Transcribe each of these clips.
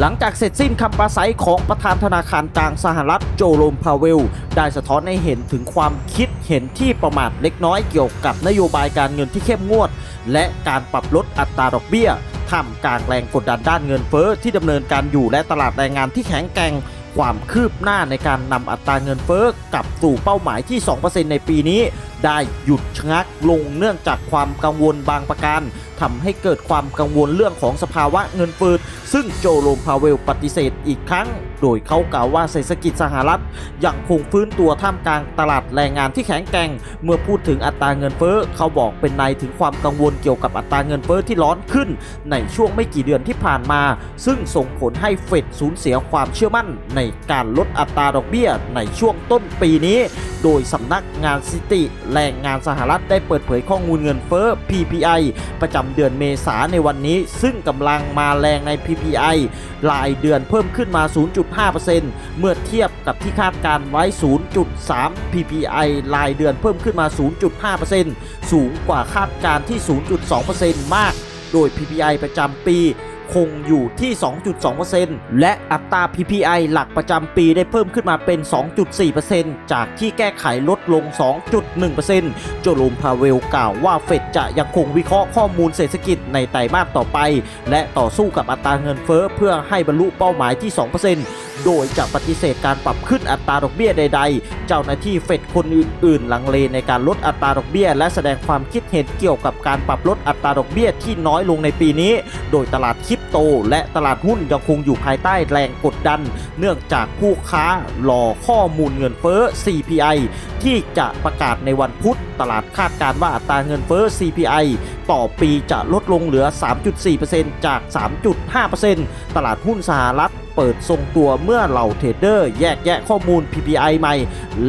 หลังจากเสร็จสิ้นคำปราศัยของประธานธนาคารกลางสหรัฐโจโรมพาเวล ได้สะท้อนให้เห็นถึงความคิดเห็นที่ประมาทเล็กน้อยเกี่ยวกับนโยบายการเงินที่เข้มงวด และการปรับลดอัตราดอกเบี้ยท่ามกลางแรงกดดันด้านเงินเฟ้อที่ดำเนินการอยู่และตลาดแรงงานที่แข็งแกร่งความคืบหน้าในการนำอัตราเงินเฟ้อกลับสู่เป้าหมายที่ 2%ในปีนี้ ได้หยุดชะงักลงเนื่องจากความกังวลบางประการทำให้เกิดความกังวลเรื่องของสภาวะเงินเฟ้อซึ่งโจโรมพาเวลปฏิเสธอีกครั้ง โดยเขากล่าวว่าเศรษฐกิจสหรัฐยังคงฟื้นตัวท่ามกลางตลาดแรงงานที่แข็งแกร่ง เมื่อพูดถึงอัตราเงินเฟ้อเขาบอกเป็นในถึงความกังวลเกี่ยวกับอัตราเงินเฟ้อที่ร้อนขึ้น ในช่วงไม่กี่เดือนที่ผ่านมา ซึ่งส่งผลให้เฟดสูญเสียความเชื่อมั่นในการลดอัตราดอกเบี้ยในช่วงต้นปีนี้ โดยสำนักงานสิติแรงงานสหรัฐได้เปิดเผยข้อมูลเงินเฟ้อ PPI ประจำเดือนเมษาในวันนี้ ซึ่งกำลังมาแรงใน PPI รายเดือนเพิ่มขึ้นมา 0.5%เมื่อเทียบกับที่คาดการไว้ 0.3 PPI รายเดือนเพิ่มขึ้นมา 0.5%สูงกว่าคาดการที่ 0.2%มาก โดย PPI ประจำปี คงอยู่ที่ 2.2%และอัตรา PPI หลักประจำปีได้เพิ่มขึ้นมาเป็น 2.4%จากที่แก้ไขลดลง 2.1%โจโรมพาเวลกล่าวว่าเฟดจะยังคงวิเคราะห์ข้อมูลเศรษฐกิจในไตรมาสต่อไป และต่อสู้กับอัตราเงินเฟ้อเพื่อให้บรรลุเป้าหมายที่ 2%โดยจะปฏิเสธการปรับขึ้นอัตราดอกเบี้ยใด ๆ เจ้าหน้าที่เฟดคนอื่นๆ ลังเลในการลดอัตราดอกเบี้ย และแสดงความคิดเห็นเกี่ยวกับการปรับลดอัตราดอกเบี้ยที่น้อยลงในปีนี้ โดยตลาดคริปโต และตลาดหุ้นยังคงอยู่ภายใต้แรงกดดัน เนื่องจากผู้ค้ารอข้อมูลเงินเฟ้อ CPI ที่จะประกาศในวันพุธ ตลาดคาดการว่าอัตราเงินเฟ้อ CPI ต่อปีจะลดลงเหลือ 3.4%จาก 3.5%ตลาดหุ้นสหรัฐ เปิดทรงตัวเมื่อเหล่าเทรดเดอร์แยกแยะข้อมูล PPI ใหม่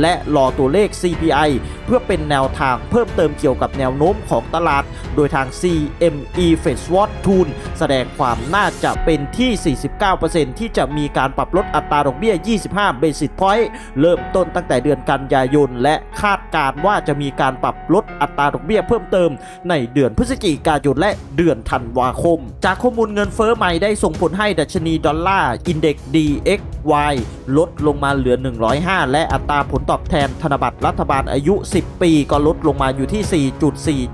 และรอตัวเลข CPI เพื่อเป็นแนวทางเพิ่มเติมเกี่ยวกับแนวโน้มของตลาด โดยทาง CME f e d Watch Tool แสดงความน่าจะเป็นที่ 49%ที่จะมีการปรับลดอัตราดอกเบี้ย 25 Basis Point เริ่มต้นตั้งแต่เดือนกันยายน และคาดการณ์ว่าจะมีการปรับลดอัตราดอกเบี้ยเพิ่มเติม ในเดือนพฤศจิกายนและเดือนธันวาคม จากข้อมูลเงินเฟ้อใหม่ได้ส่งผลให้ดัชนีดอลลาร์อินเด็ก DXY ลดลงมาเหลือ 105 และอัตราผลตอบแทนธนบัตรรัฐบาลอายุ 10 ปี ก็ลดลงมาอยู่ที่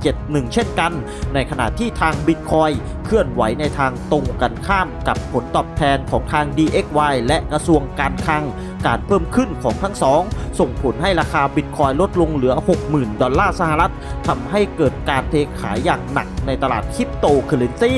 4.471 เช่นกัน ในขณะที่ทางบิตคอยเคลื่อนไหวในทางตรงกันข้ามกับผลตอบแทนของทาง DXY และกระทรวงการคลัง การเพิ่มขึ้นของทั้งสอง ส่งผลให้ราคาบิตคอยลดลงเหลือ 60,000 ดอลลาร์สหรัฐทำให้เกิดการเทขายอย่างหนักในตลาดคริปโตเคอเรนซี